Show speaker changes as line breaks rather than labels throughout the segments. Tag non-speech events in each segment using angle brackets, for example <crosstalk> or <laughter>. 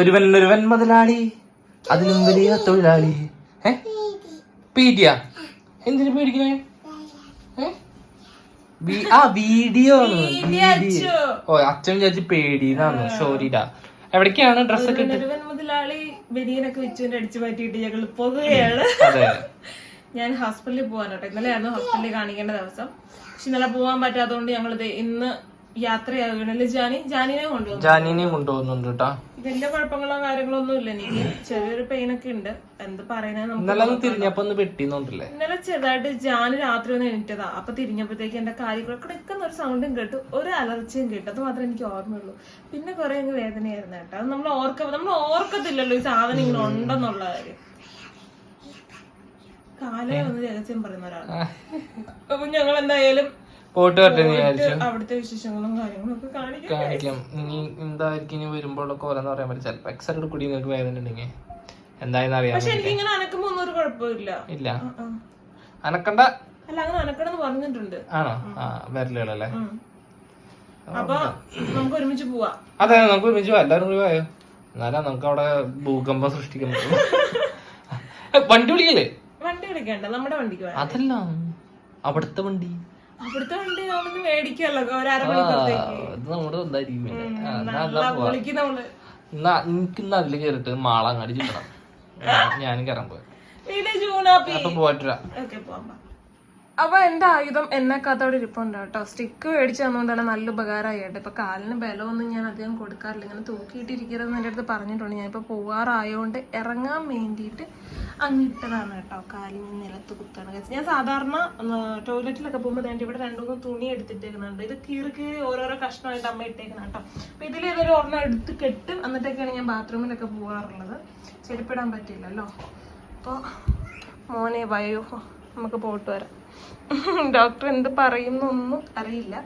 ഒരുവൻ ഒരുവൻ മുതലാളി അതിലും വലിയ തൊഴിലാളി. ഏ? പീഡിയ? എന്തിനു പേടിക്കണേ ആ വീഡിയോ ഓ അച്ഛൻ വിചാരിച്ച് പേടിയെന്നാണ് സോറിടാ. എവിടേക്കാണ് ഡ്രസ്
ഒക്കെ മുതലാളി ബനിയനൊക്കെ വെച്ചുകൊണ്ട് അടിച്ചു മാറ്റിയിട്ട് ഞങ്ങൾ പോകുകയാണ്
അതെ. <laughs>
ഞാൻ ഹോസ്പിറ്റലിൽ പോകാനോട്ടെ ഇന്നലെ ആയിരുന്നു ഹോസ്പിറ്റലിൽ കാണിക്കേണ്ട ദിവസം. പക്ഷെ ഇന്നലെ പോകാൻ പറ്റാത്തതുകൊണ്ട് ഞങ്ങളിത് ഇന്ന് യാത്രയാകുകയാണല്ലേ ജാനി? ജാനിനെ കൊണ്ടുപോകും
ജാനിനെയും കൊണ്ടുപോകുന്നുണ്ട് കേട്ടോ.
വലിയ കുഴപ്പങ്ങളോ കാര്യങ്ങളോ ഒന്നും ഇല്ല. എനിക്ക് ചെറിയൊരു പെയിൻ ഒക്കെ ഉണ്ട്. എന്ത് പറയുന്നത്
ഇന്നലെ ഒന്ന് തിരിഞ്ഞപ്പോ ഒന്ന്
ഇന്നലെ ചെറുതായിട്ട് ജാന് രാത്രി ഒന്ന് എണീറ്റതാ. അപ്പൊ തിരിഞ്ഞപ്പോഴത്തേക്ക് എന്റെ കാര്യങ്ങളൊക്കെ നിൽക്കുന്ന ഒരു സൗണ്ടും കേട്ടു. ഒരു അലർച്ചയും കേട്ടു. അത് മാത്രമേ എനിക്ക് ഓർമ്മയുള്ളൂ. പിന്നെ കുറെ അങ്ങ് വേദനയായിരുന്നു കേട്ടോ. അത് നമ്മൾ ഓർക്ക നമ്മൾ ഓർക്കത്തില്ലല്ലോ ഈ സാധനം ഇങ്ങനെ ഉണ്ടെന്നുള്ള കാര്യം. കാലേ ഒന്ന് രഹസ്യം പറയുന്ന ഒരാളാണ്. അപ്പൊ ഞങ്ങൾ എന്തായാലും
പോയിട്ട് വരട്ടെ വിചാരിച്ചു.
അവിടുത്തെ വിശേഷങ്ങളും കാര്യങ്ങളും കാണിക്കാം.
ഇനി എന്തായിരിക്കും? ഇനി വരുമ്പോഴൊക്കെ ഓരോന്ന് പറയാൻ പറ്റും. ചിലപ്പോ എക്സൈഡ് കൂടി നിങ്ങൾക്ക് വേദന ഉണ്ടെങ്കിൽ. എന്തായെന്ന് അറിയാൻ
പക്ഷെ എനിക്ക് ഇങ്ങനെ അനക്കുമ്പോ ഒന്നും ഒരു കുഴപ്പമില്ല.
ഇല്ല. അനക്കണ്ട?
അല്ല അങ്ങനെ അനക്കണമെന്ന് പറഞ്ഞിട്ടുണ്ട്.
ആണോ? ആ വരലുകളല്ലേ.
അപ്പൊ നമുക്ക് ഒരുമിച്ച് പോവാ.
അതെ നമുക്ക് ഒരുമിച്ച് പോവാം. എല്ലാവരും കൂടി പോയോ? എന്നാലാ നമുക്ക് അവിടെ ഭൂകമ്പം സൃഷ്ടിക്കാൻ പറ്റും. <laughs> വണ്ടി വിളിക്കല്ലേ?
വണ്ടി വിളിക്കണ്ട. നമ്മുടെ വണ്ടിക്ക്
അതല്ല. അവിടുത്തെ വണ്ടി.
അവിടുത്തെ വണ്ടി നമ്മളൊന്ന് മേടിക്കല്ലോ ഒരു അരമണിക്കൂറത്തേക്ക്
ഇത് നമ്മുടെ എന്തായിരിക്കും പിന്നെ. ആ, എന്നാ
നല്ല
എന്നാ പോവാ.
വിളിക്കും നമ്മൾ.
എന്നാ എനിക്ക് ഇന്ന് അതിൽ കയറിട്ട് മാളങ്ങാടി ചിട്ടണം ഞാനും കയറാൻ പോയി
ജൂണാപ്പി
അപ്പൊ
ഓക്കെ പോവാം. അപ്പൊ എന്റെ ആയുധം എന്നെക്കാത്തോടെ ഇരിപ്പുണ്ട് കേട്ടോ. സ്റ്റിക്ക് മേടിച്ചു തന്നുകൊണ്ടാണ് നല്ല ഉപകാരമായി കേട്ടോ ഇപ്പൊ കാലിന് ബലമൊന്നും ഞാൻ അധികം കൊടുക്കാറില്ല. ഇങ്ങനെ തൂക്കിയിട്ടിരിക്കരുതെന്ന് എന്റെ അടുത്ത് പറഞ്ഞിട്ടുണ്ട്. ഞാനിപ്പോ ഇപ്പൊ പോവാറായോണ്ട് ഇറങ്ങാൻ വേണ്ടിയിട്ട് അങ്ങിട്ടതാണ് കേട്ടോ. കാലിന് നിലത്ത് കുത്താണ് ഞാൻ സാധാരണ ടോയ്ലറ്റിലൊക്കെ പോകുമ്പോൾ എന്റെ ഇവിടെ രണ്ടു മൂന്ന് തുണി എടുത്തിട്ടേക്കുന്നുണ്ട്. ഇത് കീറി കീറി ഓരോരോ കഷ്ണമായിട്ട് അമ്മ ഇട്ടേക്കുന്ന കേട്ടോ. അപ്പൊ ഇതിൽ ഏതൊരു ഒരെണ്ണം എടുത്ത് കെട്ടും. എന്നിട്ടൊക്കെയാണ് ഞാൻ ബാത്റൂമിലൊക്കെ പോകാറുള്ളത്. ചെരുപ്പിടാൻ പറ്റില്ലല്ലോ അപ്പോൾ മോനെ വയോ. നമുക്ക് പോയിട്ട് വരാം. <laughs> ഡോക്ടർ എന്ത് പറയുന്നൊന്നും അറിയില്ല.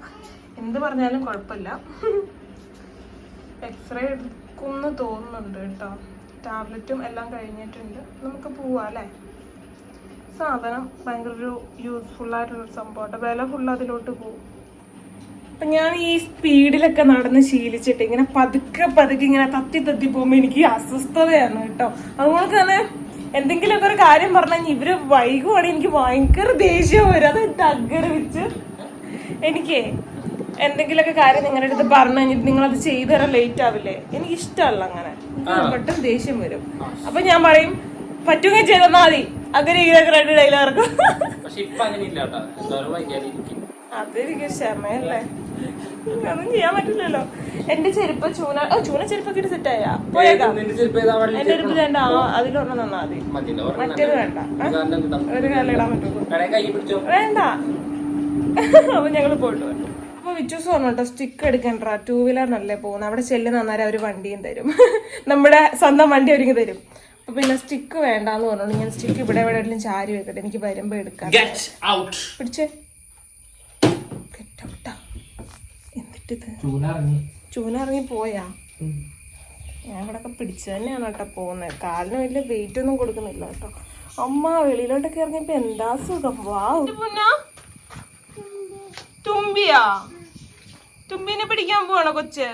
എന്ത് പറഞ്ഞാലും കുഴപ്പമില്ല. <laughs> എക്സ്റേ എടുക്കുമെന്ന് തോന്നുന്നുണ്ട് കേട്ടോ. ടാബ്ലറ്റും എല്ലാം കഴിഞ്ഞിട്ടുണ്ട്. നമുക്ക് പോവാം അല്ലേ? സാധനം ഭയങ്കര ഒരു യൂസ്ഫുൾ ആയിട്ടുള്ള സംഭവമാണ് വില ഫുൾ അതിലോട്ട് പോകും അപ്പൊ ഞാൻ ഈ സ്പീഡിലൊക്കെ നടന്ന് ശീലിച്ചിട്ട് ഇങ്ങനെ പതുക്കെ പതുക്കെ ഇങ്ങനെ തത്തി തത്തി പോകുമ്പോ എനിക്ക് അസ്വസ്ഥതയാണ് കേട്ടോ. അതുപോലെ തന്നെ എന്തെങ്കിലുമൊക്കെ ഒരു കാര്യം പറഞ്ഞാൽ ഇവർ വൈകുവാണെങ്കിൽ എനിക്ക് ഭയങ്കര ദേഷ്യം വരും. അത് എനിക്കേ എനിക്ക് എന്തെങ്കിലുമൊക്കെ കാര്യം നിങ്ങളുടെ അടുത്ത് പറഞ്ഞു കഴിഞ്ഞിട്ട് നിങ്ങളത് ചെയ്തു തരാൻ ലേറ്റ് ആവില്ലേ? എനിക്ക് ഇഷ്ടമല്ല അങ്ങനെ പെട്ടെന്ന് ദേഷ്യം വരും. അപ്പൊ ഞാൻ പറയും പറ്റുമെങ്കിൽ ചെയ്താൽ മതി. അങ്ങനെ ഇങ്ങനെ രണ്ട്
വൈകാതിരിക്കും
അതെനിക്ക് ക്ഷമയല്ലേ? ഒന്നും ചെയ്യാൻ പറ്റില്ലല്ലോ. എന്റെ ചെരുപ്പ് ചൂന ഓ ചൂന ചെരുപ്പൊക്കെ ഇട്ട് സെറ്റായാ പോയേക്കാം. എന്റെ ചെരുപ്പ്? വേണ്ട ആ അതിലൊരെണ്ണം തന്നാ മതി. മറ്റേത് വേണ്ട? ഒരു കാലം ഇടാൻ പറ്റുള്ളൂ വേണ്ട. അപ്പൊ ഞങ്ങൾ പോയിട്ട് വരും. വിച്ചൂസ് പറഞ്ഞു കേട്ടോ സ്റ്റിക്ക് എടുക്കണ്ട ടൂ വീലറിനല്ലേ പോകുന്നത് അവിടെ ചെല്ലുന്ന അന്നേരം അവർ വണ്ടിയും തരും. <laughs> നമ്മുടെ സ്വന്തം വണ്ടി ഒരുങ്ങി തരും. അപ്പൊ പിന്നെ സ്റ്റിക്ക് വേണ്ടാന്ന് പറഞ്ഞു ഞാൻ സ്റ്റിക്ക് ഇവിടെ എവിടെയെങ്കിലും ചാരി വെക്കട്ടെ. എനിക്ക് വരുമ്പോ എടുക്കാം.
ഗെറ്റ് ഔട്ട്
പിടിച്ചേ. എന്നിട്ടിത്?
ചൂനിറങ്ങി
ചൂന ഇറങ്ങി പോയാ? ഞാൻ ഇവിടെ ഒക്കെ പിടിച്ചു തന്നെയാണ് കേട്ടോ പോകുന്നത് കാലിന് വലിയ വെയിറ്റ് ഒന്നും കൊടുക്കുന്നില്ല കേട്ടോ അമ്മ വെളിയിലോട്ടൊക്കെ ഇറങ്ങിയപ്പോ എന്താ സുഖം? വാ. തുമ്പിയാ? തുമ്പിനെ പിടിക്കാൻ പോവാണോ കൊച്ച്.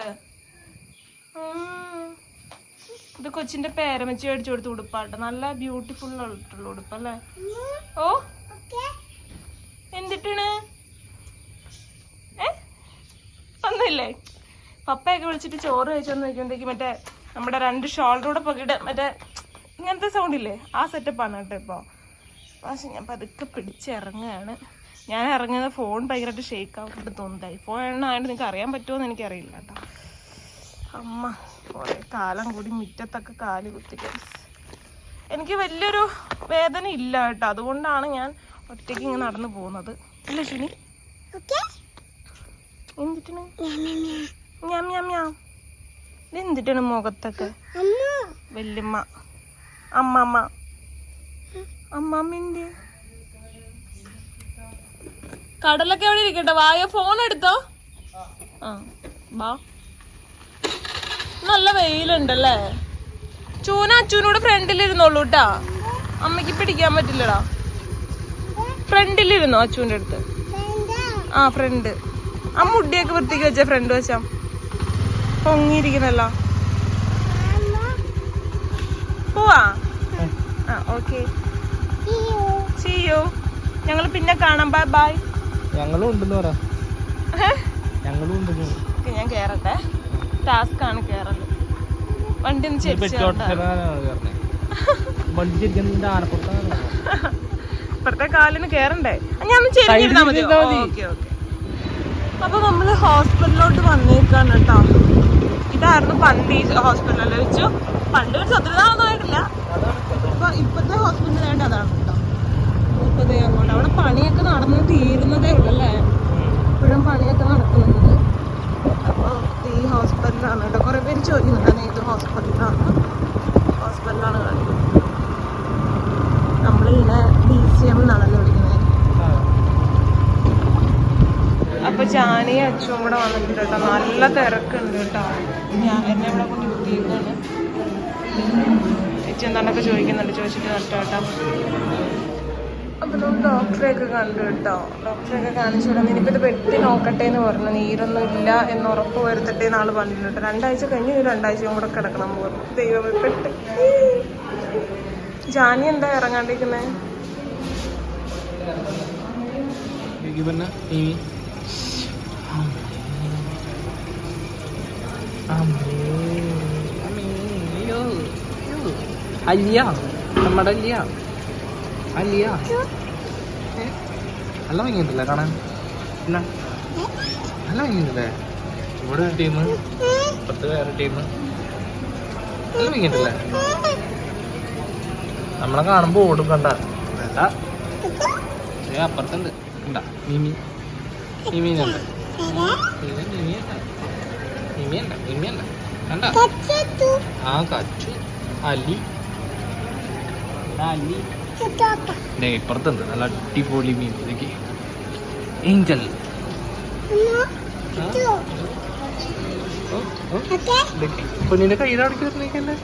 ഇത് കൊച്ചിന്റെ പേരമച്ചി മേടിച്ചു കൊടുത്ത ഉടുപ്പാട്ടോ. നല്ല ബ്യൂട്ടിഫുൾ ആയിട്ടുള്ള ഉടുപ്പല്ലേ? ഓ. എന്തിട്ടാണ്? ഏ? ഒന്നുമില്ലേ? പപ്പയൊക്കെ വിളിച്ചിട്ട് ചോറ് കഴിച്ചോന്ന് ചോദിക്കുമ്പോഴത്തേക്ക് മറ്റേ നമ്മുടെ രണ്ട് ഷോൾഡറോടെ പൊക്കിട്ട് മറ്റേ ഇങ്ങനത്തെ സൗണ്ട് ഇല്ലേ? ആ സെറ്റപ്പാണ് കേട്ടോ ഇപ്പോൾ പക്ഷെ ഞാൻ പതുക്കെ പിടിച്ചിറങ്ങുകയാണ് ഞാൻ ഇറങ്ങുന്ന ഫോൺ ഭയങ്കരമായിട്ട് ഷേക്ക് ആവുന്നുണ്ട് തോന്നുന്നത് ഐഫോൺ ആയതുകൊണ്ട് നിങ്ങൾക്ക് അറിയാൻ പറ്റുമോ എന്ന് എനിക്കറിയില്ല കേട്ടോ. അമ്മ കുറേ കാലം കൂടി മുറ്റത്തൊക്കെ കാൽ കുത്തി എനിക്ക് വലിയൊരു വേദന ഇല്ല കേട്ടോ. അതുകൊണ്ടാണ് ഞാൻ ഒറ്റയ്ക്ക് ഇങ്ങനെ നടന്നു പോകുന്നത്. അല്ലേ ശുനി എന്തിട്ടാണ്? ഞാൻ ഞാൻ ഞാൻ എന്തിട്ടാണ് മുഖത്തൊക്കെ? വല്യമ്മ. അമ്മമ്മ. അമ്മമ്മന്റെ കടലൊക്കെ എവിടെ ഇരിക്കട്ടെ? വായ ഫോൺ എടുത്തോ? ആ വാ. നല്ല വെയിലുണ്ടല്ലേ? ചൂന അച്ചൂനോട് ഫ്രണ്ടിലിരുന്നോളൂ കേട്ടാ അമ്മയ്ക്ക് പിടിക്കാൻ പറ്റില്ലടാ. ഫ്രണ്ടിലിരുന്നോ അച്ചൂന്റെ അടുത്ത്? ആ ഫ്രണ്ട് ആ മുടിയൊക്കെ വൃത്തിക്ക് വെച്ച ഫ്രണ്ട് വെച്ചാ. പൊങ്ങിയിരിക്കുന്നല്ലോ. പോവാ? ആ ഓക്കെ. ചെയ്യോ ഞങ്ങൾ പിന്നെ കാണാം. ബൈ ബൈ
ഞങ്ങളും ഉണ്ടെന്ന് പറ. ഞങ്ങളും ഉണ്ടെന്ന്.
ഞാൻ കേറട്ടെ. ടാസ്ക് ആണ് കേറൽ. വണ്ടി ഒന്ന്.
വണ്ടി ശരിക്കും
ഇപ്പഴത്തെ കാലിന് കേറണ്ടേ? ഞാൻ ചെരിഞ്ഞിരുന്നാ മതി. Okay okay. അപ്പൊ നമ്മൾ ഹോസ്പിറ്റലിലോട്ട് വന്നേക്കാണ് കേട്ടോ. ഇതായിരുന്നു പണ്ട് ഈ ഹോസ്പിറ്റലിൽ വെച്ചു. പണ്ട് ഒരു ഒത്തിരി നാളൊന്നും ആയിട്ടില്ല. ഇപ്പൊ ഇപ്പത്തെ ഹോസ്പിറ്റലായിട്ട് അതാണ്. ഇപ്പത്തെ അങ്ങോട്ട്. അവിടെ പണിയൊക്കെ നടന്ന് തീരുന്നതേ ഉള്ളൂ അല്ലേ? ഇപ്പോഴും പണിയൊക്കെ നടക്കുന്നുണ്ട്. അപ്പോൾ ഈ ഹോസ്പിറ്റലാണ് കേട്ടോ കുറേ പേര് ചോദിക്കുന്നുണ്ട് ഏത് ഹോസ്പിറ്റലാണ് ഹോസ്പിറ്റലാണ് കാണിക്കുന്നത്. നമ്മളിങ്ങനെ ബി സി എം എന്നാണല്ലോ വിളിക്കുന്നത്. അപ്പൊ ജാനിയും അച്ഛനും കൂടെ വന്നിട്ടുണ്ട് കേട്ടോ. നല്ല തിരക്കുണ്ട് കേട്ടോ. ഞാൻ എന്നെ ഇവിടെ കൊണ്ട് കുത്തിയേക്കാണ് ചേച്ചി എന്താണ്ടൊക്കെ ചോദിക്കുന്നുണ്ട്. ചോദിച്ചിട്ട് നട്ടോ കേട്ടോ. നമ്മൾ ഡോക്ടറെയൊക്കെ കണ്ടു കേട്ടോ. ഡോക്ടറെയൊക്കെ കാണിച്ചു വിടാം ഇനിയിപ്പോൾ ഇത് വെട്ടി നോക്കട്ടെ എന്ന് പറഞ്ഞു. നീരൊന്നും ഇല്ല എന്ന് ഉറപ്പ് വരുത്തട്ടെ എന്ന് പറഞ്ഞു കേട്ടോ. രണ്ടാഴ്ച കഴിഞ്ഞ് രണ്ടാഴ്ചയും കൂടെ കിടക്കണം പറഞ്ഞു. ദൈവമേ പെട്ട്. ജാനി എന്താ ഇറങ്ങാണ്ടിരിക്കുന്നേ?
അല്ലിയ നമ്മുടെ അല്ലിയ ഏ? നല്ല ഭംഗിയുണ്ടല്ലേ കാണാൻ? ഇല്ല. നല്ല ഭംഗിയുണ്ടല്ലേ ഇവിടെ ഒരു ടീം പത്ത് വേറെ ടീം നല്ല ഭംഗിയുണ്ടല്ലേ നമ്മളെ കാണുമ്പോ ഓടും കണ്ട. വേണ്ട. ഏ, അപ്പുറത്തുണ്ട്. കണ്ട. മിമി. മിമീനുണ്ട് മിമിയല്ല. മിമിയല്ല കണ്ട. ആ കച്ചു. അലി. അലി. ഇപ്പുറത്തുണ്ട് നല്ല അടിപൊളി മീൻ. ഇതൊക്കെ. ഏഞ്ചൽ. പൊന്നിന്റെ കയ്യിലെ അടക്കി വരുന്നേക്കല്ലേ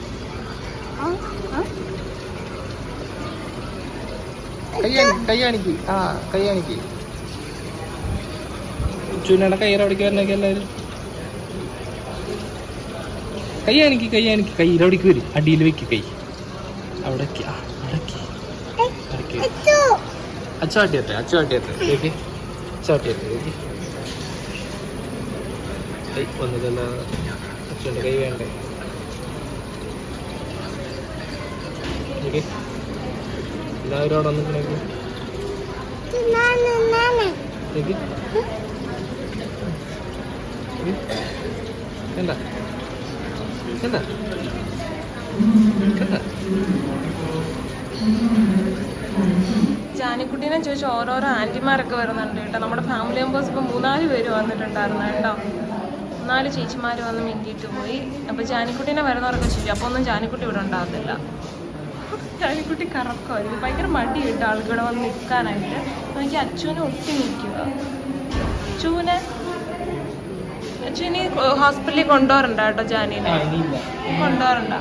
കയ്യാണിക്ക്. ആ കയ്യാണിക്ക്. ചുനയുടെ കയ്യിലെ വരുന്നേക്ക് എല്ലാവരും. കയ്യാണിക്ക് കയ്യാണിക്ക്. കയ്യിലെ വരും. അടിയിൽ വെക്ക് കൈ. അവിടെ. ആ. അവിടെ വെക്ക്. അടക്കി വെക്ക്. അച്ചാട്ടിയട്ടെ അച്ചാട്ടിയട്ടെ കേക്ക് അച്ചാട്ടിയട്ടെ കേക്ക് കൈ വന്നതല്ല അച്ഛന്റെ കൈ വേണ്ടേ? എല്ലാവരും അവിടെ വന്നിട്ടുണ്ടെങ്കിൽ. കേക്ക് കണ്ട കണ്ട
ജാനിക്കുട്ടീനെ ചോദിച്ച് ഓരോരോ ആന്റിമാരൊക്കെ വരുന്നുണ്ട് കേട്ടോ. നമ്മുടെ ഫാമിലി മെമ്പേഴ്സ് ഇപ്പം മൂന്നാൽ പേര് വന്നിട്ടുണ്ടായിരുന്നു കേട്ടോ. മൂന്നാൽ ചേച്ചിമാർ വന്ന് മിണ്ടിയിട്ട് പോയി. അപ്പോൾ ജാനിക്കുട്ടീനെ വരുന്നവരൊക്കെ ചോദിച്ചു അപ്പോൾ ഒന്നും ജാനിക്കുട്ടി ഇവിടെ ഉണ്ടാകത്തില്ല. ജാനിക്കുട്ടി കറക്കമായിരിക്കും ഭയങ്കര മടി കേട്ടോ ആൾക്കിവിടെ വന്ന് നിൽക്കാനായിട്ട്. എനിക്ക് അച്ഛനെ ഒട്ടി നിൽക്കുക. അച്ഛനെ അച്ഛനീ ഹോസ്പിറ്റലിൽ കൊണ്ടുപോകണ്ട കേട്ടോ ജാനീനെ. കൊണ്ടുപോകണ്ട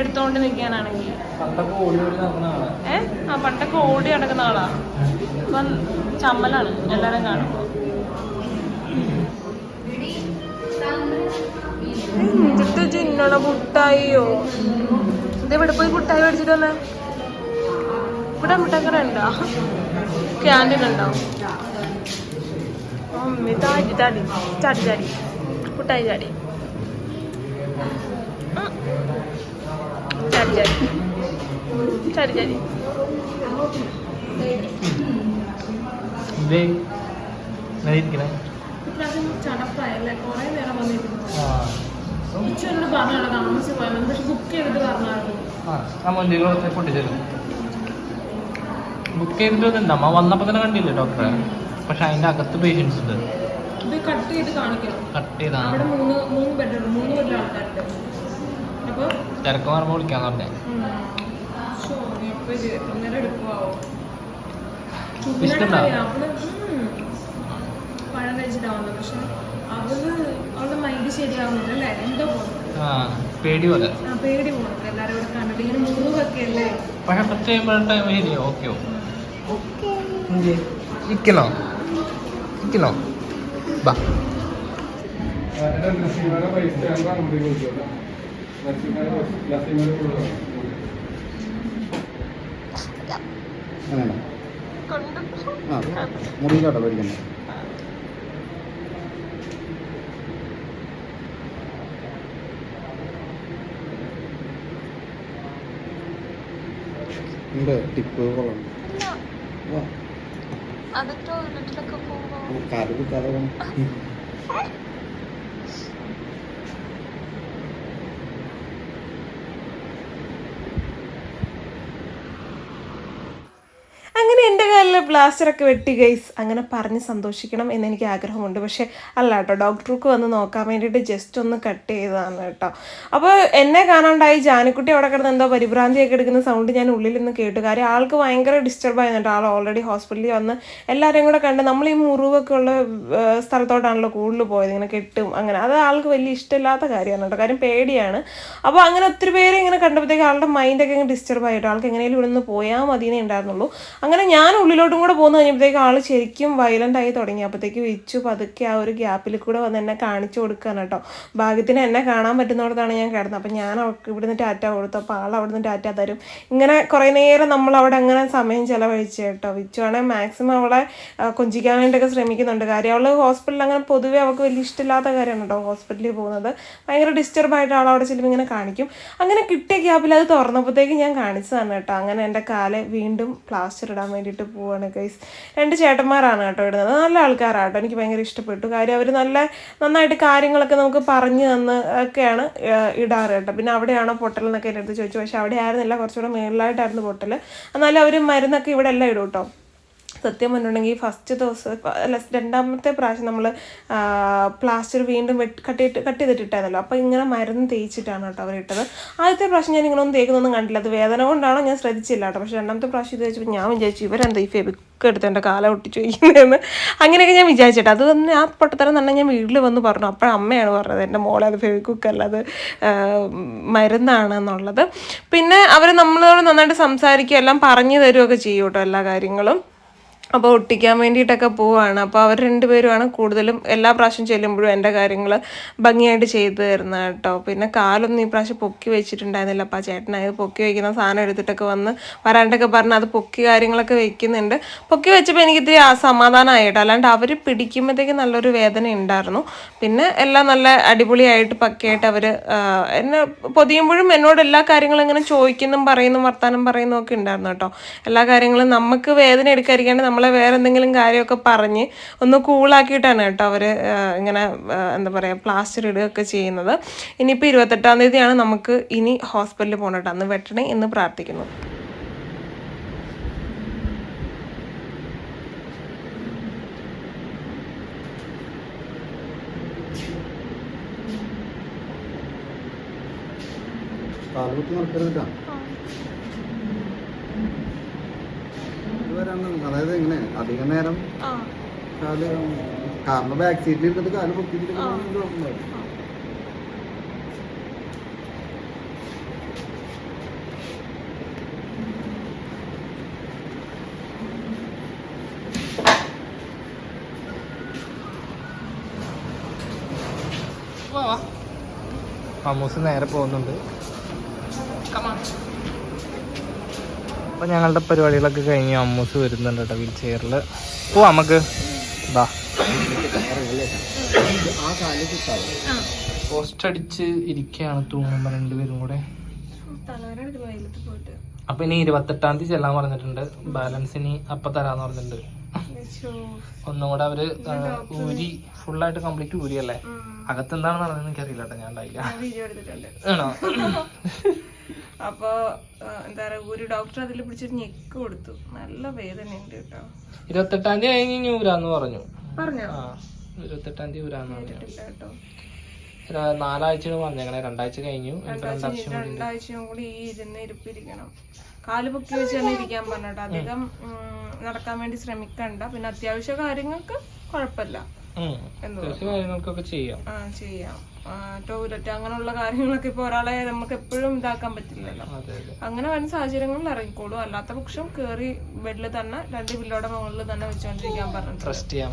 എടുത്തോണ്ട് നിൽക്കാനാണെങ്കിൽ ഏ? ആ പണ്ടൊക്കെ ഓടി നടക്കുന്ന ആളാ. ഇപ്പം ചമ്മലാണ് എല്ലാരും കാണുമ്പോ എന്തിട്ട് ചിന്നണ മുട്ടായിയോ? ഇത് ഇവിടെ പോയി മുട്ടായി മേടിച്ചിട്ട് വന്നേ? ഇവിടെ മുട്ടാക്കട ഉണ്ടോ? ക്യാന്റീൻ ഉണ്ടോ? അമ്മി താടി താടി ചാടി ചാടി. മുട്ടായി ചാടി. ചാടി ചാടി.
ഇരിക്കണേ.
ഇപ്രാവശ്യം ചടപ്പായല്ലേ കുറേ നേരം വന്നിരുന്നു. ഉച്ചയോട് പറഞ്ഞാലോ താമസിച്ച് പോയാൽ പക്ഷെ ബുക്ക് ചെയ്തിട്ട് പറഞ്ഞായിരുന്നു.
കൊടുത്ത് പൊട്ടിച്ചേരും. ബുക്ക് ചെയ്തിട്ടൊന്നുണ്ട് അമ്മ വന്നപ്പോൾ തന്നെ കണ്ടില്ലേ ഡോക്ടറെ പക്ഷെ അതിന്റെ അകത്ത് പേഷ്യൻസ് ഉണ്ട്.
ഇത് കട്ട് ചെയ്ത് കാണിക്കണം.
കട്ട് ചെയ്താണ്
അവിടെ മൂന്ന് മൂന്ന് ബെഡ് മൂന്ന് ബെഡ് ആൾക്കാരുണ്ട്. അപ്പോൾ
തിരക്ക് മാറുമ്പോൾ വിളിക്കാന്ന് പറഞ്ഞേ.
പഴം കഴിച്ചിട്ടാ വന്നത് പക്ഷെ അവൾ അവളുടെ മൈൻഡ് ശരിയാവുന്നില്ല അല്ലേ എന്തോ
പേടി പോലെ.
പേടി പോകുന്നത് എല്ലാവരും ഇവിടെ കണ്ടിട്ട് ഇങ്ങനെ മുറിവൊക്കെ അല്ലേ
പക്ഷെ ടച്ച് ചെയ്യുമ്പോഴത്തെ ശരിയോ ഓക്കെയോ ഇരിക്കണോ? ഇരിക്കണോ? ബാ.
നസീമയുടെ പൈസ അങ്ങോട്ട് കൊടുക്കുക നസീമയുടെ
ആ
മുറിയിലോട്ടോ പേടിക്കണ്ട. ഉണ്ട് ടിപ്പ് കുത്താതെ പോണം
അങ്ങനെ ഒക്കെ വെട്ടി ഗൈസ് അങ്ങനെ പറഞ്ഞ് സന്തോഷിക്കണം എന്ന് എനിക്ക് ആഗ്രഹമുണ്ട്. പക്ഷേ അല്ല കേട്ടോ ഡോക്ടർക്ക് വന്ന് നോക്കാൻ വേണ്ടിയിട്ട് ജസ്റ്റ് ഒന്ന് കട്ട് ചെയ്തതാണ് കേട്ടോ അപ്പോൾ എന്നെ കാണാണ്ടായി. ജാനിക്കുട്ടി അവിടെ കിടന്ന് എന്തോ പരിഭ്രാന്തിയൊക്കെ എടുക്കുന്ന സൗണ്ട് ഞാൻ ഉള്ളിൽ നിന്ന് കേട്ടു. കാര്യം ആൾക്ക് ഭയങ്കര ഡിസ്റ്റർബ് ആയിരുന്നു ആൾ ഓൾറെഡി ഹോസ്പിറ്റലിൽ വന്ന് എല്ലാവരെയും കൂടെ കണ്ട് നമ്മൾ ഈ മുറിവൊക്കെ ഉള്ള സ്ഥലത്തോട്ടാണല്ലോ കൂടുതൽ പോയത്. ഇങ്ങനെ കെട്ടും അങ്ങനെ. അത് ആൾക്ക് വലിയ ഇഷ്ടമില്ലാത്ത കാര്യമാണ് കേട്ടോ കാര്യം പേടിയാണ്. അപ്പോൾ അങ്ങനെ ഒത്തിരി പേരെ ഇങ്ങനെ കണ്ടപ്പോഴത്തേക്ക് ആളുടെ മൈൻഡൊക്കെ ഇങ്ങനെ ഡിസ്റ്റർബ് ആയിട്ടോ ആൾക്ക് എങ്ങനെയും ഇവിടെ നിന്ന് പോയാൽ മതിയെന്നേ ഉണ്ടായിരുന്നുള്ളൂ. അങ്ങനെ ഞാൻ ഉള്ളിലോട്ടും കൂടെ പോകുന്ന കഴിഞ്ഞപ്പോഴത്തേക്ക് ആൾ ശരിക്കും വയലന്റ് ആയി തുടങ്ങി. അപ്പോഴത്തേക്ക് വിച്ചു പതുക്കെ ആ ഒരു ഗ്യാപ്പിൽ കൂടെ വന്ന് എന്നെ കാണിച്ചു കൊടുക്കാൻ കേട്ടോ. ഭാഗ്യത്തിന് എന്നെ കാണാൻ പറ്റുന്നിടത്താണ് ഞാൻ കിടന്നത്. അപ്പം ഞാൻ അവൾക്ക് ഇവിടുന്ന് ടാറ്റ കൊടുത്തു. അപ്പോൾ ആൾ അവിടുന്ന് ടാറ്റ തരും. ഇങ്ങനെ കുറേ നേരം നമ്മൾ അവിടെ അങ്ങനെ സമയം ചിലവഴിച്ചു കേട്ടോ. വിച്ചു ആണെങ്കിൽ മാക്സിമം അവളെ കൊഞ്ചിക്കാൻ വേണ്ടിയൊക്കെ ശ്രമിക്കുന്നുണ്ട്. കാര്യം അവൾ ഹോസ്പിറ്റലിൽ അങ്ങനെ പൊതുവെ അവൾക്ക് വലിയ ഇഷ്ടമില്ലാത്ത കാര്യമാണ് കേട്ടോ ഹോസ്പിറ്റലിൽ പോകുന്നത്. ഭയങ്കര ഡിസ്റ്റർബ് ആയിട്ട് ആൾ അവിടെ ചെല്ലുമ്പോൾ ഇങ്ങനെ കാണിക്കും. അങ്ങനെ കിട്ടിയ ഗ്യാപ്പിൽ അത് തുറന്നപ്പോഴത്തേക്ക് ഞാൻ കാണിച്ചതാണ് കേട്ടോ. അങ്ങനെ എന്റെ കാലെ വീണ്ടും പ്ലാസ്റ്റർ ഇടാൻ വേണ്ടിയിട്ട് പോവാണ്. ഗൈസ് രണ്ട് ചേട്ടന്മാരാണ് കേട്ടോ ഇടുന്നത്. നല്ല ആൾക്കാരാണ് കേട്ടോ. എനിക്ക് ഭയങ്കര ഇഷ്ടപ്പെട്ടു. കാര്യം അവർ നല്ല നന്നായിട്ട് കാര്യങ്ങളൊക്കെ നമുക്ക് പറഞ്ഞു തന്ന് ഒക്കെയാണ് ഇടാറ് കേട്ടോ. പിന്നെ അവിടെയാണോ പൊട്ടൽ എന്നൊക്കെ എന്റെ അടുത്ത് ചോദിച്ചു. പക്ഷേ അവിടെ ആയിരുന്നില്ല. കുറച്ചുകൂടെ മേളിലായിട്ടായിരുന്നു പൊട്ടൽ എന്നാലും അവർ മരുന്നൊക്കെ ഇവിടെ എല്ലാം ഇടും കേട്ടോ. സത്യം പറഞ്ഞിട്ടുണ്ടെങ്കിൽ ഫസ്റ്റ് ദിവസം അല്ല രണ്ടാമത്തെ പ്രാവശ്യം നമ്മൾ പ്ലാസ്റ്റർ വീണ്ടും കട്ട് കട്ടിയിട്ട് കട്ട് ചെയ്തിട്ടിട്ടായിരുന്നല്ലോ. അപ്പോൾ ഇങ്ങനെ മരുന്ന് തേച്ചിട്ടാണ് കേട്ടോ അവർ ഇട്ടത്. ആദ്യത്തെ പ്രാവശ്യം ഞാൻ ഇങ്ങനെ ഒന്നും തേക്കുന്നൊന്നും കണ്ടില്ല. അത് വേദന കൊണ്ടാണോ ഞാൻ ശ്രദ്ധിച്ചില്ല കേട്ടോ. പക്ഷേ രണ്ടാമത്തെ പ്രാവശ്യം ഇത് വെച്ചപ്പോൾ ഞാൻ വിചാരിച്ചു ഇവരെന്താ ഈ ഫെബിക്ക് എടുത്ത് എന്റെ കാല ഒട്ടിച്ചു വയ്ക്കുന്നതെന്ന് അങ്ങനെയൊക്കെ ഞാൻ വിചാരിച്ചിട്ട് അത് തന്നെ ആ പൊട്ടത്തരം തന്നെ ഞാൻ വീട്ടിൽ വന്ന് പറഞ്ഞു. അപ്പോൾ അമ്മയാണ് പറഞ്ഞത് എന്റെ മോളെ അത് അല്ല അത് മരുന്നാണ് എന്നുള്ളത് പിന്നെ അവർ നമ്മളോട് നന്നായിട്ട് സംസാരിക്കുക എല്ലാം പറഞ്ഞു തരുമൊക്കെ ചെയ്യും കേട്ടോ എല്ലാ കാര്യങ്ങളും. അപ്പോൾ ഒട്ടിക്കാൻ വേണ്ടിയിട്ടൊക്കെ പോവുകയാണ് അപ്പോൾ അവർ രണ്ടുപേരുമാണ് കൂടുതലും എല്ലാ പ്രാവശ്യം ചെല്ലുമ്പോഴും എന്റെ കാര്യങ്ങൾ ഭംഗിയായിട്ട് ചെയ്തു തരുന്നത് കേട്ടോ. പിന്നെ കാലൊന്നും ഈ പ്രാവശ്യം പൊക്കി വെച്ചിട്ടുണ്ടായിരുന്നില്ല. അപ്പോൾ ആ ചേട്ടനായത് പൊക്കി വയ്ക്കുന്ന സാധനം എടുത്തിട്ടൊക്കെ വന്ന് വരാണ്ടൊക്കെ പറഞ്ഞ് അത് പൊക്കി കാര്യങ്ങളൊക്കെ വെക്കുന്നുണ്ട്. പൊക്കി വെച്ചപ്പോൾ എനിക്ക് ഇത്തിരി സമാധാനമായി കേട്ടോ അല്ലാണ്ട് അവർ പിടിക്കുമ്പോഴത്തേക്ക് നല്ലൊരു വേദന ഉണ്ടായിരുന്നു. പിന്നെ എല്ലാം നല്ല അടിപൊളിയായിട്ട് പക്കയായിട്ട് അവർ എന്നെ പൊതിയുമ്പോഴും എന്നോട് എല്ലാ കാര്യങ്ങളും ഇങ്ങനെ ചോദിക്കുന്നതും പറയുന്നതും വർത്താനം പറയുന്നതും ഒക്കെ ഉണ്ടായിരുന്നു കേട്ടോ. എല്ലാ കാര്യങ്ങളും നമുക്ക് വേദന എടുക്കാതിരിക്കാണ്ട് നമ്മളെ വേറെ എന്തെങ്കിലും കാര്യമൊക്കെ പറഞ്ഞ് ഒന്ന് കൂളാക്കിയിട്ടാണ് കേട്ടോ അവർ ഇങ്ങനെ എന്താ പറയുക പ്ലാസ്റ്റർ ഇടുകയൊക്കെ ചെയ്യുന്നത്. ഇനിയിപ്പോൾ ഇരുപത്തെട്ടാം തീയതിയാണ് നമുക്ക് ഇനി ഹോസ്പിറ്റലിൽ പോകണം അന്ന് വെട്ടണേ എന്ന് പ്രാർത്ഥിക്കുന്നു.
ആ കുത്തി നടക്കരുത് കേട്ടോ. ഇതുവരാണ് അതായത് ഇങ്ങനെ അധികം നേരം കാൽ കാറിന്റെ ബാക്ക് സീറ്റിൽ ഇരുന്നിട്ട് കാൽ പൊക്കിയിട്ട്
നേരെ പോകുന്നുണ്ട്. അപ്പൊ ഞങ്ങളുടെ പരിപാടികളൊക്കെ കഴിഞ്ഞ് അമ്മൂസ് വരുന്നുണ്ട് കേട്ടോ വീൽ ചെയറിൽ പോവാ നമുക്ക്.
കുത്താതെ
പോസ്റ്റ് അടിച്ച് ഇരിക്കുകയാണ് തൂങ്ങുമ്പോ രണ്ടുപേരും കൂടെ. അപ്പൊ ഇനി ഇരുപത്തെട്ടാം തീയതി ചെല്ലാൻ പറഞ്ഞിട്ടുണ്ട്. ബാലൻസ് ഇനി അപ്പൊ തരാന്ന് പറഞ്ഞിട്ടുണ്ട്. ഒന്നും കൂടെ അവർ ഊരി ഫുള്ളായിട്ട് കംപ്ലീറ്റ് ഊരിയല്ലേ? അകത്ത് എന്താണെന്ന് പറഞ്ഞത് എനിക്കറിയില്ല കേട്ടോ ഞാൻ ഉണ്ടായില്ല. ആണോ? <laughs>
അപ്പൊ എന്താ പറയാ ഒരു ഡോക്ടർ അതിൽ പിടിച്ചൊരു ഞെക്ക് കൊടുത്തു. നല്ല വേദന ഉണ്ട് കേട്ടോ.
ഇരുപത്തെട്ടാം തീയതി കഴിഞ്ഞ് ഇനി ഊരാന്ന് പറഞ്ഞു.
പറഞ്ഞോ?
ഇരുപത്തെട്ടാം തീയതി ഊരാന്ന് പറഞ്ഞു.
നാലാഴ്ച കേട്ടോ.
നാലാഴ്ചയാണ് പറഞ്ഞേക്കണേ രണ്ടാഴ്ച കഴിഞ്ഞു.
രണ്ടാഴ്ചയും കൂടി ഈ ഇരുന്ന് ഇരിപ്പിരിക്കണം. കാൽ പൊക്കി വെച്ച് തന്നെ ഇരിക്കാൻ പറഞ്ഞിട്ട് അധികം നടക്കാൻ വേണ്ടി ശ്രമിക്കണ്ട. പിന്നെ അത്യാവശ്യ കാര്യങ്ങൾക്ക് കുഴപ്പമില്ല.
കാര്യങ്ങൾക്കൊക്കെ ചെയ്യാം.
ആ ചെയ്യാം. ടോയ്ലറ്റ് അങ്ങനെയുള്ള കാര്യങ്ങളൊക്കെ ഇപ്പൊ ഒരാളെ നമുക്ക് എപ്പോഴും ഇതാക്കാൻ പറ്റില്ലല്ലോ. അങ്ങനെ വൻ സാഹചര്യങ്ങളിൽ ഇറങ്ങിക്കോളൂ. അല്ലാത്ത പക്ഷം കേറി ബെഡിൽ തന്നെ രണ്ട് പില്ലോടെ മുകളിൽ തന്നെ വെച്ചോണ്ടിരിക്കാൻ പറഞ്ഞു
റെസ്റ്റ് ചെയ്യാൻ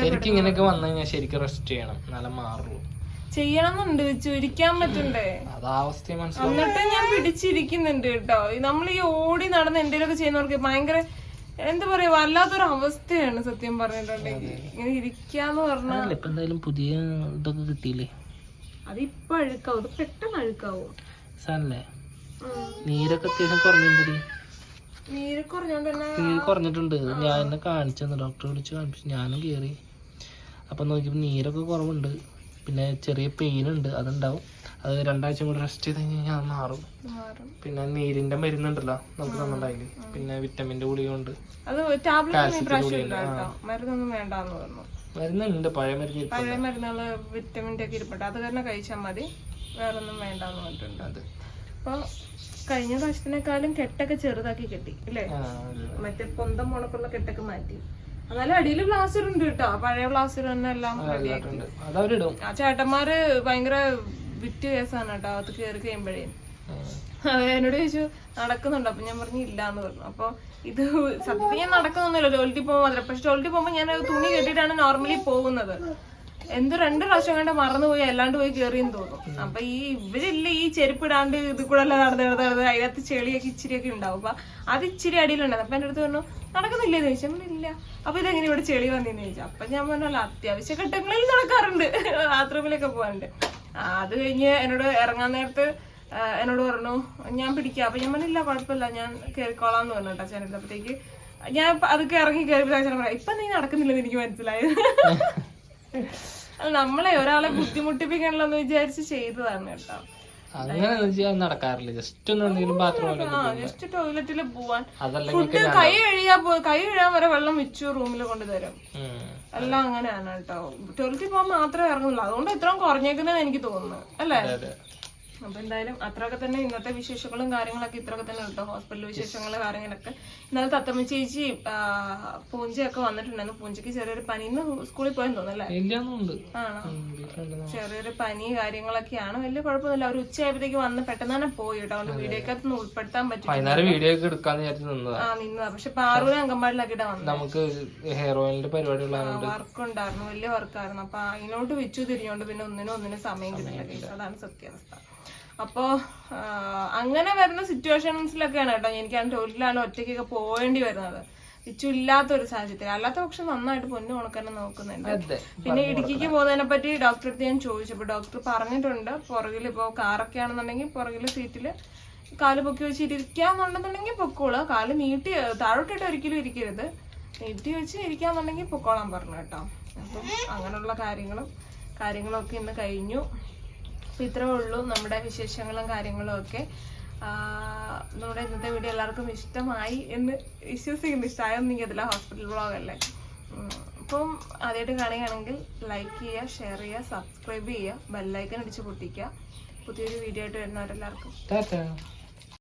ശരിക്കും ഇങ്ങനെയൊക്കെ വന്നു കഴിഞ്ഞാൽ ശരിക്കും റെസ്റ്റ് ചെയ്യണം. എന്നാലേ മാറുള്ളൂ.
ചെയ്യണമെന്നുണ്ട് ചുരിക്കാൻ പറ്റണ്ടേ എന്നിട്ട് ഞാൻ പിടിച്ചിരിക്കുന്നുണ്ട് കേട്ടോ. നമ്മൾ ഈ ഓടി നടന്ന് എന്തെങ്കിലുമൊക്കെ ചെയ്യുന്നവർക്ക് ഭയങ്കര എന്താ പറയാ വല്ലാത്തൊരു അവസ്ഥയാണ് സത്യം പറഞ്ഞിട്ടുണ്ടെങ്കിൽ. ഇങ്ങനെ ഇരിക്കാന്ന് പറഞ്ഞാൽ
ഇപ്പൊ എന്തായാലും പുതിയ ഇതൊക്കെ കിട്ടിയില്ലേ?
അതിപ്പൊ അഴുക്കാവും. ഇത് പെട്ടെന്ന് അഴുക്കാവും.
സാറല്ലേ? നീരൊക്കെ അത്യാവശ്യം കുറഞ്ഞെന്തരി
നീര് കുറഞ്ഞോണ്ട്
നീര് കുറഞ്ഞിട്ടുണ്ട്. ഞാൻ എന്നെ കാണിച്ചെന്ന് ഡോക്ടറെ വിളിച്ച് കാണിച്ചു. ഞാനും കേറി. അപ്പൊ നോക്കിയപ്പോ നീരൊക്കെ കുറവുണ്ട്. പിന്നെ ചെറിയ പെയിൻ ഉണ്ട് അതുണ്ടാവും. അത് രണ്ടാഴ്ച കൂടെ റെസ്റ്റ് ചെയ്ത് കഴിഞ്ഞാൽ അത് മാറും. പിന്നെ നീരിന്റെ മരുന്നുണ്ടല്ലോ നമുക്ക് തന്നിട്ടുണ്ടായില്ലേ പിന്നെ വിറ്റമിന്റെ ഗുളിക ഉണ്ട്.
അത് ടാബ്ലറ്റ് ഈ
Calcium
പ്രാവശ്യം
ഗുളിക
ഇല്ല കേട്ടോ. മരുന്നൊന്നും വേണ്ടാന്ന് പറഞ്ഞു.
മരുന്നുണ്ട് പഴയ മരുന്ന് ഇരിപ്പുണ്ട്.
പഴയ മരുന്നുകൾ വിറ്റമിന്റെ ഒക്കെ ഇരിപ്പട്ടെ അത് തന്നെ കഴിച്ചാൽ മതി. വേറെ ഒന്നും വേണ്ടെന്ന് പറഞ്ഞിട്ടുണ്ട്.
അത്.
അപ്പൊ കഴിഞ്ഞ പ്രാവശ്യത്തിനേക്കാളും കെട്ടൊക്കെ ചെറുതാക്കി കെട്ടി അല്ലേ മറ്റേ പൊന്തം മുണക്കുള്ള കെട്ടൊക്കെ മാറ്റി. എന്നാലും അടിയിൽ ബ്ലാസ്റ്റർ ഉണ്ട് കേട്ടോ. പഴയ ബ്ലാസ്റ്റർ തന്നെ എല്ലാം. ആ ചേട്ടന്മാര് ഭയങ്കര വിറ്റ് കേസാണ് കേട്ടോ. അകത്ത് കയറി കഴിയുമ്പോഴേ.
ആ.
എന്നോട് ചോദിച്ചു നടക്കുന്നുണ്ട്? അപ്പൊ ഞാൻ പറഞ്ഞു ഇല്ല എന്ന് പറഞ്ഞു. അപ്പൊ ഇത് സത്യം ഞാൻ നടക്കുന്നൊന്നുമില്ല ടോയ്ലറ്റിൽ പോകുമ്പോൾ മാത്രം. പക്ഷെ ടോയ്ലറ്റിൽ പോകുമ്പോൾ ഞാൻ തുണി കെട്ടിയിട്ടാണ് നോർമലി പോകുന്നത്. എന്ത് രണ്ട് പ്രാവശ്യം കണ്ട് മറന്നുപോയി അല്ലാണ്ട് പോയി കയറിയെന്ന് തോന്നും. അപ്പൊ ഈ ഇവരില്ല ഈ ചെരുപ്പ് ഇടാണ്ട് ഇത് കൂടെ എല്ലാം നടന്ന് നടന്ന് അതിനകത്ത് ചെളിയൊക്കെ ഇച്ചിരിയൊക്കെ ഉണ്ടാവും. അപ്പൊ അത് ഇച്ചിരി അടിയിലുണ്ടായിരുന്നു അപ്പൊ എന്റെ അടുത്ത് പറഞ്ഞു നടക്കുന്നില്ലേന്ന് ചോദിച്ചു. "ഞാൻ പറഞ്ഞു, ഇല്ല. അപ്പൊ ഇതെങ്ങനെ ഇവിടെ ചെളി വന്നിന്ന് ചോദിച്ചു. അപ്പൊ ഞാൻ പറഞ്ഞല്ലോ അത്യാവശ്യ ഘട്ടങ്ങളിൽ നടക്കാറുണ്ട്. ബാത്റൂമിലൊക്കെ പോകാറുണ്ട്. അത് കഴിഞ്ഞ് എന്നോട് ഇറങ്ങാൻ നേരത്ത് എന്നോട് പറഞ്ഞു ഞാൻ പിടിക്കാം. അപ്പൊ ഞാൻ പറഞ്ഞില്ല കുഴപ്പമില്ല. ഞാൻ കയറിക്കോളാം എന്ന് പറഞ്ഞു കേട്ടോ. അപ്പോഴത്തേക്ക് ഞാൻ അതൊക്കെ ഇറങ്ങി കയറി പറയാം ഇപ്പൊ നീ നടക്കുന്നില്ലെന്ന് എനിക്ക് മനസ്സിലായത് അല്ല, നമ്മളെ ഒരാളെ ബുദ്ധിമുട്ടിപ്പിക്കണല്ലോ എന്ന് വിചാരിച്ച് ചെയ്തതാണ് കേട്ടോ.
അങ്ങനെ നടക്കാറില്ല. ജസ്റ്റ് ഒന്ന് എന്തെങ്കിലും
ബാത്റൂമിൽ ജസ്റ്റ് ടോയ്ലറ്റിൽ പോവാൻ. ഫുഡ് കൈ കഴുകാൻ കൈ കഴുകാൻ വരെ വെള്ളം വെച്ചു റൂമിൽ കൊണ്ടുതരും. എല്ലാം അങ്ങനെയാണ് കേട്ടോ. ടോയ്ലറ്റിൽ പോകാൻ മാത്രമേ ഇറങ്ങുള്ളൂ. അതുകൊണ്ട് ഇത്രയും കുറഞ്ഞേക്കുന്നതെന്ന് എനിക്ക് തോന്നുന്നു. അല്ലേ? അപ്പൊ എന്തായാലും അത്രയൊക്കെ തന്നെ ഇന്നത്തെ വിശേഷങ്ങളും കാര്യങ്ങളൊക്കെ ഇത്രയൊക്കെ തന്നെ കേട്ടോ. ഹോസ്പിറ്റൽ വിശേഷങ്ങൾ കാര്യങ്ങളൊക്കെ. ഇന്നലെ തത്തമ്മ ചേച്ചി പൂഞ്ചയൊക്കെ വന്നിട്ടുണ്ടായിരുന്നു. പൂഞ്ചയ്ക്ക് ചെറിയൊരു പനി. ഇന്ന് സ്കൂളിൽ പോയെന്ന്
ഇല്ലാന്നുണ്ട്
ആണോ? ചെറിയൊരു പനി കാര്യങ്ങളൊക്കെയാണ്. വലിയ കുഴപ്പമൊന്നുമില്ല. അവർ ഉച്ചയായപ്പോഴത്തേക്ക് വന്ന് പെട്ടെന്ന് തന്നെ പോയി കേട്ടോ. അതുകൊണ്ട് വീഡിയോക്ക് ഒക്കെ ഉൾപ്പെടുത്താൻ പറ്റും
വീഡിയോ ഒക്കെ എടുക്കാന്ന്
ആ നിന്നതാ. പക്ഷെ പാറൂര് വന്നത്.
നമുക്ക് ഹെയർ ഓയിലിന്റെ
വർക്ക് ഉണ്ടായിരുന്നു വലിയ വർക്കായിരുന്നു. അപ്പൊ അതിനോട്ട് വെച്ചു തിരിഞ്ഞോണ്ട് പിന്നെ ഒന്നിനും ഒന്നിനും സമയം കിട്ടില്ല അതാണ് സത്യാവസ്ഥ. അപ്പോ അങ്ങനെ വരുന്ന സിറ്റുവേഷൻസിലൊക്കെയാണ് കേട്ടോ. എനിക്ക് ആ ടോയ്ലറ്റിലാണ് ഒറ്റയ്ക്കൊക്കെ പോകേണ്ടി വരുന്നത്. വിച്ചു ഇല്ലാത്തൊരു സാഹചര്യത്തിൽ. അല്ലാത്ത പക്ഷെ നന്നായിട്ട് പൊന്നു ഉണക്കാനെ നോക്കുന്നുണ്ട്. പിന്നെ ഇടുക്കിക്ക് പോകുന്നതിനെ പറ്റി ഡോക്ടറെ അടുത്ത് ഞാൻ ചോദിച്ചു. അപ്പൊ ഡോക്ടർ പറഞ്ഞിട്ടുണ്ട് പുറകിൽ ഇപ്പോ കാറൊക്കെ ആണെന്നുണ്ടെങ്കിൽ പുറകിൽ സീറ്റിൽ കാൽ പൊക്കി വെച്ച് ഇരിക്കാന്നുണ്ടെന്നുണ്ടെങ്കിൽ പൊക്കോളൂ. കാൽ നീട്ടി താഴോട്ടിട്ട് ഒരിക്കലും ഇരിക്കരുത്. നീട്ടി വെച്ച് ഇരിക്കാന്നുണ്ടെങ്കിൽ പൊക്കോളാൻ പറഞ്ഞു കേട്ടോ. അപ്പം അങ്ങനെയുള്ള കാര്യങ്ങളും കാര്യങ്ങളൊക്കെ ഇന്ന് കഴിഞ്ഞു. ഇത്രേ ഉള്ളൂ നമ്മുടെ വിശേഷങ്ങളും കാര്യങ്ങളും ഒക്കെ. നമ്മുടെ ഇന്നത്തെ വീഡിയോ എല്ലാവർക്കും ഇഷ്ടമായി എന്ന് വിശ്വസിക്കുന്നു. ഇഷ്ടമായൊന്നും എനിക്കതില്ല ഹോസ്പിറ്റൽ വ്ളോഗല്ലേ. അപ്പം ആദ്യമായിട്ട് കാണുകയാണെങ്കിൽ ലൈക്ക് ചെയ്യുക ഷെയർ ചെയ്യുക സബ്സ്ക്രൈബ് ചെയ്യുക ബെല്ലൈക്കൻ അടിച്ച് പൊട്ടിക്കുക. പുതിയൊരു വീഡിയോ ആയിട്ട് വരുന്നവരെല്ലാവർക്കും.